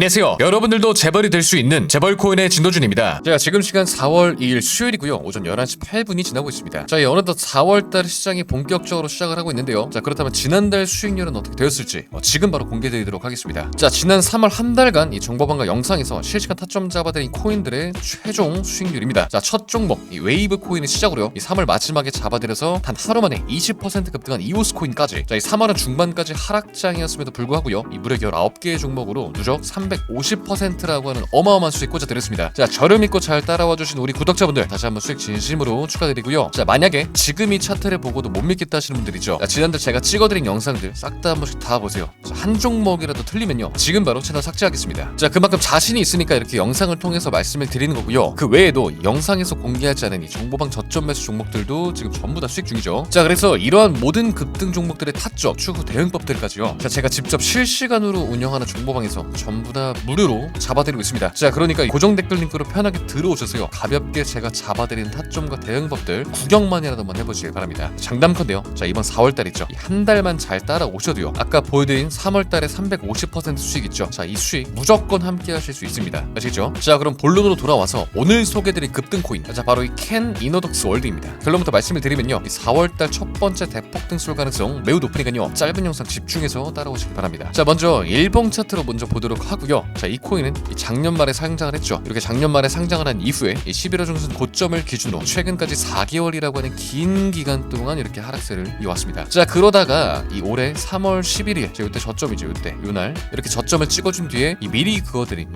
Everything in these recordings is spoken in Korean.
안녕하세요. 여러분들도 재벌이 될 수 있는 재벌 코인의 진도준입니다. 자, 지금 시간 4월 2일 수요일이고요. 오전 11시 8분이 지나고 있습니다. 자, 이 어느덧 4월달 시장이 본격적으로 시작을 하고 있는데요. 자, 그렇다면 지난달 수익률은 어떻게 되었을지 어, 지금 바로 공개드리도록 하겠습니다. 자, 지난 3월 한 달간 이 정보방과 영상에서 실시간 타점 잡아드린 코인들의 최종 수익률입니다. 자, 첫 종목 이 웨이브 코인을 시작으로요. 이 3월 마지막에 잡아드려서 단 하루 만에 20% 급등한 이오스 코인까지. 자, 이 3월은 중반까지 하락장이었음에도 불구하고요. 이 무려 19개의 종목으로 누적 350%라고 하는 어마어마한 수익 꽂아드렸습니다. 자, 저를 믿고 잘 따라와 주신 우리 구독자분들 다시 한번 수익 진심으로 축하드리고요. 자, 만약에 지금 이 차트를 보고도 못 믿겠다 하시는 분들이죠. 자, 지난달 제가 찍어드린 영상들 싹 다 한 번씩 다 보세요. 자, 한 종목이라도 틀리면요. 지금 바로 채널 삭제하겠습니다. 자, 그만큼 자신이 있으니까 이렇게 영상을 통해서 말씀을 드리는 거고요. 그 외에도 영상에서 공개하지 않은 이 정보방 저점 매수 종목들도 지금 전부 다 수익 중이죠. 자, 그래서 이러한 모든 급등 종목들의 타점, 추후 대응법들까지요. 자, 제가 직접 실시간으로 운영하는 정보방에서 전부 다 무료로 잡아드리고 있습니다. 자, 그러니까 고정 댓글 링크로 편하게 들어오셔서요. 가볍게 제가 잡아드리는 타점과 대응법들 구경만이라도 한번 해보시길 바랍니다. 장담컨대요. 자, 이번 4월달 있죠. 이한 달만 잘 따라오셔도요. 아까 보여드린 3월달에 350% 수익 있죠. 자, 이 수익 무조건 함께 하실 수 있습니다. 아시죠? 자, 그럼 본론으로 돌아와서 오늘 소개드릴 급등 코인. 자, 바로 이 캔 이노덕스 월드입니다. 결론부터 말씀을 드리면요. 이 4월달 첫 번째 대폭등 쏠 가능성 매우 높으니까요. 짧은 영상 집중해서 따라오시길 바랍니다. 자, 먼저 일봉 차트로 먼저 보도록 하고요. 자, 이 코인은 이 작년 말에 상장을 했죠. 이렇게 작년 말에 상장을 한 이후에 이 11월 중순 고점을 기준으로 최근까지 4개월이라고 하는 긴 기간 동안 이렇게 하락세를 이어왔습니다. 자, 그러다가 이 올해 3월 11일, 자, 이때 저점이죠, 이때. 요날 이렇게 저점을 찍어준 뒤에 이 미리 이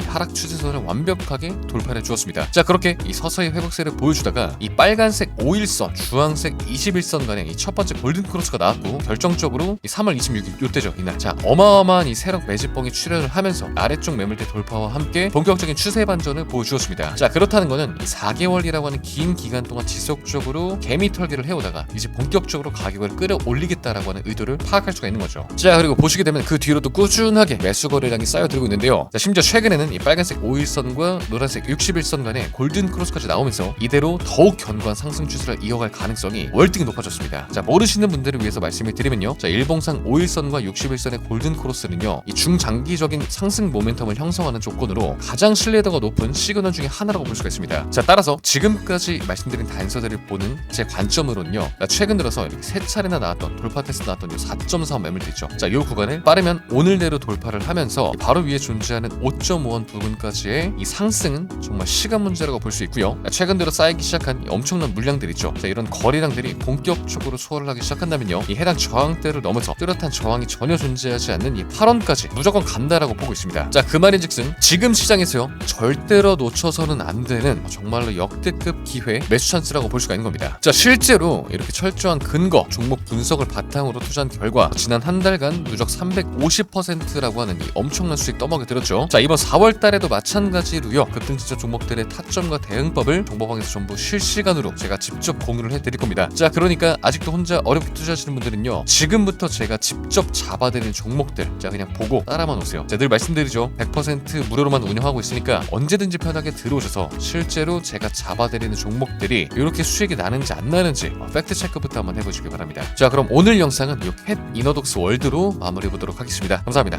하락 추세선을 완벽하게 돌파해 주었습니다. 자, 그렇게 이 서서히 회복세를 보여주다가 이 빨간색 5일선, 주황색 21선 간의 이첫 번째 골든 크로스가 나왔고 결정적으로 이 3월 26일 요때죠, 이날. 자, 어마어마한 이 세력 매집봉이 출현을 하면서 아래 쪽 매물대 돌파와 함께 본격적인 추세 반전을 보여주었습니다. 자, 그렇다는 거는 이 4개월이라고 하는 긴 기간 동안 지속적으로 개미 털기를 해오다가 이제 본격적으로 가격을 끌어올리겠다라고 하는 의도를 파악할 수가 있는 거죠. 자, 그리고 보시게 되면 그 뒤로도 꾸준하게 매수 거래량이 쌓여들고 있는데요. 자, 심지어 최근에는 이 빨간색 5일선과 노란색 61선 간의 골든 크로스까지 나오면서 이대로 더욱 견고한 상승 추세를 이어갈 가능성이 월등히 높아졌습니다. 자, 모르시는 분들을 위해서 말씀을 드리면요. 자, 일봉상 5일선과 61선의 골든 크로스는요. 이 중장기적인 상승 모멘텀 을 형성하는 조건으로 가장 신뢰도가 높은 시그널 중에 하나라고 볼 수가 있습니다. 자, 따라서 지금까지 말씀드린 단서들을 보는 제 관점으로는요. 자, 최근 들어서 이렇게 세 차례나 나왔던 돌파 테스트 나왔던 이4.4 매물대 있죠. 자, 이 구간을 빠르면 오늘 내로 돌파를 하면서 이 바로 위에 존재하는 5.5원 부분까지의 이 상승은 정말 시간 문제라고 볼 수 있고요. 자, 최근 들어 쌓이기 시작한 이 엄청난 물량들 있죠. 자, 이런 거래량들이 본격적으로 소화를 하기 시작한다면요. 이 해당 저항대를 넘어서 뚜렷한 저항이 전혀 존재하지 않는 이 8원까지 무조건 간다라고 보고 있습니다. 자, 그 말인즉슨 지금 시장에서요. 절대로 놓쳐서는 안 되는 정말로 역대급 기회 매수 찬스라고 볼 수가 있는 겁니다. 자, 실제로 이렇게 철저한 근거, 종목 분석을 바탕으로 투자한 결과 지난 한 달간 누적 350%라고 하는 이 엄청난 수익 떠먹여 들었죠. 자, 이번 4월 달에도 마찬가지로요. 급등 지적 종목들의 타점과 대응법을 정보방에서 전부 실시간으로 제가 직접 공유를 해드릴 겁니다. 자, 그러니까 아직도 혼자 어렵게 투자하시는 분들은요. 지금부터 제가 직접 잡아드리는 종목들 자 그냥 보고 따라만 오세요. 자, 늘 말씀드리죠. 100% 무료로만 운영하고 있으니까 언제든지 편하게 들어오셔서 실제로 제가 잡아드리는 종목들이 이렇게 수익이 나는지 안 나는지 어, 팩트 체크부터 한번 해보시기 바랍니다. 자, 그럼 오늘 영상은 이 캣 이너독스 월드로 마무리 보도록 하겠습니다. 감사합니다.